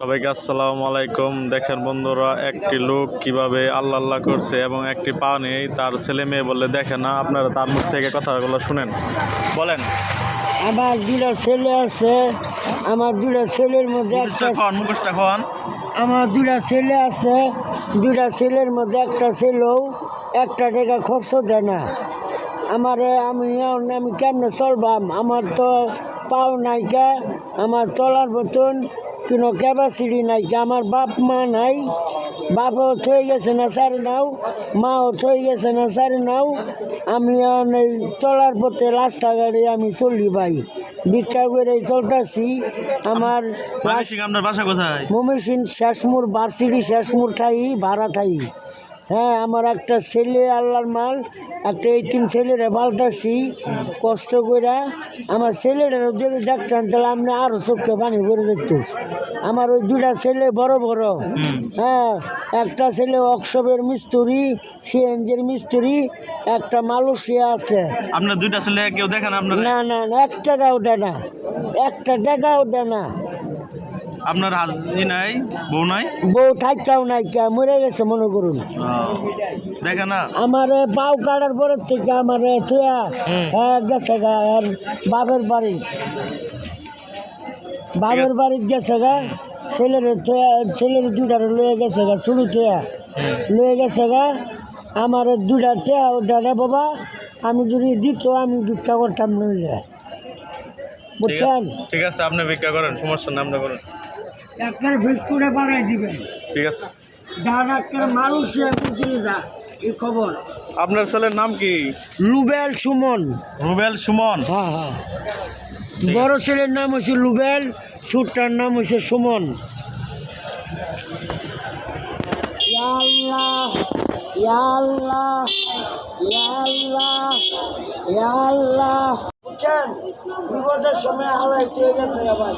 সবাইকে আসসালামু আলাইকুম। দেখেন বন্ধুরা একটি লোক কীভাবে আল্লাহ আল্লাহ করছে এবং একটি পা নেই তার ছেলে মেয়ে বলে দেখে না আপনারা তার মুখ থেকে কথাগুলো শুনেন। বলেন। আমার দুটা ছেলে আছে আমার দুটা ছেলের মধ্যে আমার দুটা ছেলে আছে দুটা ছেলের মধ্যে একটা ছেলেও একটা টাকা খরচ দেয় না। আমার আমি আমি কেমনে চলবাম? আমার তো পাও নাইকা আমার চলার মতন কোনো ক্যাপাসিটি নাইকা আমার বাপ মা নাই। বাপও থয়ে গেছে না সারি নাও মাও থয়ে গেছে না সারি নাও। আমি চলার পথে রাস্তাঘাটে আমি চলি ভাই। ভিক্ষা করে চলতেছি। আমার আপনার বাসা কোথায়? মমিসিন শেষমুর বার্সিডি শেষমুর থাই ভাড়া থাই। হ্যাঁ আমার একটা ছেলে আল্লাহর মাল একটা এই তিন ছেলেরে পাল্টাছি কষ্ট করে আমার ছেলেটার যদি দেখতাম তাহলে আপনি আরও চোখে পানি ভরে যেত। আমার ওই দুটা ছেলে বড় বড়। হ্যাঁ একটা ছেলে অক্সবের মিস্ত্রি সিএনজির মিস্ত্রি একটা মালয়েশিয়া আছে। আপনার দুইটা ছেলে কেউ দেখেন আপনার? না না না এক টাকাও দেয় না। একটা টাকাও দেয় না। আপনার হাজি নাই বউ নাই? বউ থাকাও নাই কে মরে গেছে মনে করুন। দেখে না। আমার পাও কাটার পরের থেকে আমার থুয়া গেছে গা আর বাপের বাড়ি। বাপের বাড়ি গেছে গা ছেলের থুয়া ছেলের দুটার লয়ে গেছে গা শুরু থুয়া। লয়ে গেছে গা আমার দুটা টেয়া দাদা বাবা আমি যদি দিত আমি ভিক্ষা করতাম নইলে। বুঝছেন? ঠিক আছে আপনি ভিক্ষা করেন সমস্যা না আপনি একটা ফেসবুকে বানাই দিবেন। ঠিক আছে। যার একটা মানুষ যা এই খবর। আপনার ছেলের নাম কি? লুবেল সুমন। রুবেল সুমন। হ্যাঁ হ্যাঁ। বড় ছেলের নাম হচ্ছে লুবেল ছোটটার নাম হচ্ছে সুমন। ইয়া আল্লাহ, ইয়া আল্লাহ, আল্লাহ, আল্লাহ। বুঝছেন? বিপদের সময় পেয়ে গেছে ভাই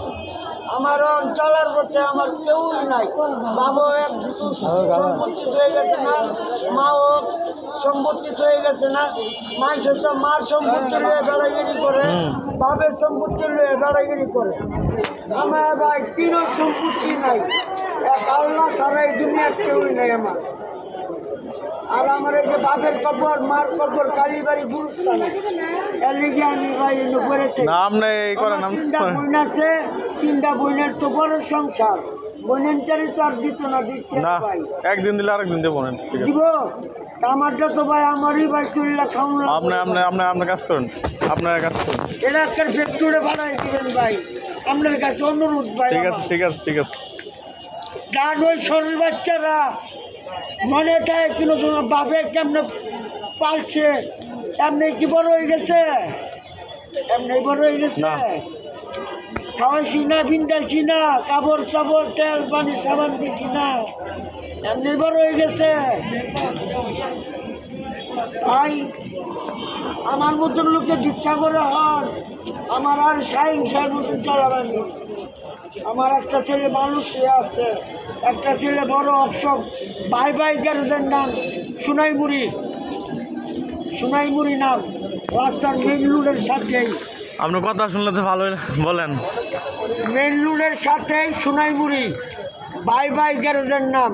আমার অঞ্চলের পথে আমার কেউই নাই। বাবা এক সম্পত্তি হয়ে গেছে না মাও সম্পত্তি হয়ে গেছে না। মায়ের তো মার সম্পত্তি লয়ে বেড়াগিরি করে বাবের সম্পত্তি লয়ে বেড়াগিরি করে। আমার ভাই তিনও সম্পত্তি নাই। এক আল্লাহ ছাড়া এই দুনিয়ার কেউই নাই আমার। আর আমার এই যে বাপের কবর মার কবর কালীবাড়ি গুরুস্থান। এর লিগে আমি ভাই উপরে নাম নেই করেন নাম বোন আছে তিনটা বোনের তো বড় সংসার। বোনেরটারই তো আর দিত না দিচ্ছে না ভাই। একদিন দিলে আরেকদিন দেবো না দিব? আমারটা তো ভাই আমারই ভাই চুল্লা খাওয়ান আপনি আপনি আপনি আপনার কাজ করেন। আপনার কাজ করেন। এটা একটা ফ্যাক্টরি দিবেন ভাই। আপনার কাছে অনুরোধ ভাই ঠিক আছে ঠিক আছে ঠিক আছে। গান ওই শরীর বাচ্চারা। মনে থাকে কোনো সময় বাপে কেমনে পালছে এমনি কি বড় হয়ে গেছে? এমনি বড় হয়ে গেছে। খাওয়াইছি না বিন্দাইছি না কাপড় চাপড় তেল পানি সাবান দিছি না। এমনি বড় হয়ে গেছে। ভাই আমার মতন লোকে ভিক্ষা করে হন। আমার আর সাহিংসার মতন চলাবানি আমার একটা ছেলে মানুষ আছে। একটা ছেলে বড় অপশন বাই বাই গ্যারেজের নাম সুনাইমুড়ি। সুনাইমুড়ি নাম। রাস্তার মেন রোডের সাথেই। আপনার কথা শুনলে তো ভালো বলেন। মেন রোডের সাথেই সুনাইমুড়ি। বাই বাই গ্যারেজের নাম।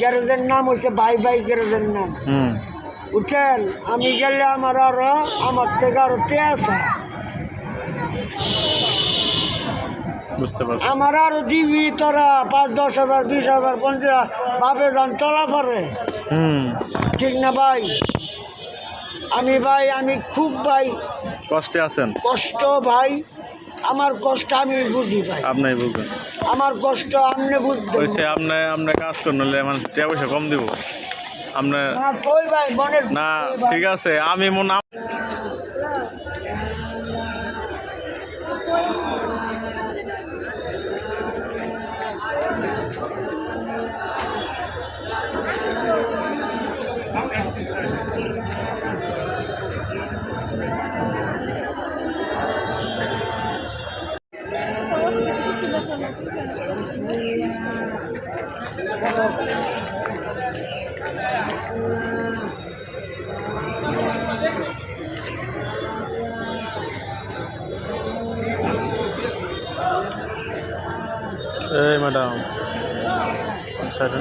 গ্যারেজের নাম হচ্ছে বাই বাই গ্যারেজের নাম। হুম। বুঝছেন আমি গেলে আমার আরও আমার থেকে আরও পারছি। আমার আরও দিবি তোরা পাঁচ দশ হাজার বিশ হাজার পঞ্চাশ ভাবে যান চলা পারে। হুম। ঠিক না ভাই? আমি ভাই আমি খুব ভাই। কষ্টে আছেন? কষ্ট ভাই আমার কষ্ট আমি বুঝি ভাই। আপনি বুঝবেন। আমার কষ্ট আপনি হয়েছে আপনি আপনি করুন নাহলে আমার টাকা পয়সা কম দিব। আপনার না ঠিক আছে আমি মো Thank you. সাইডে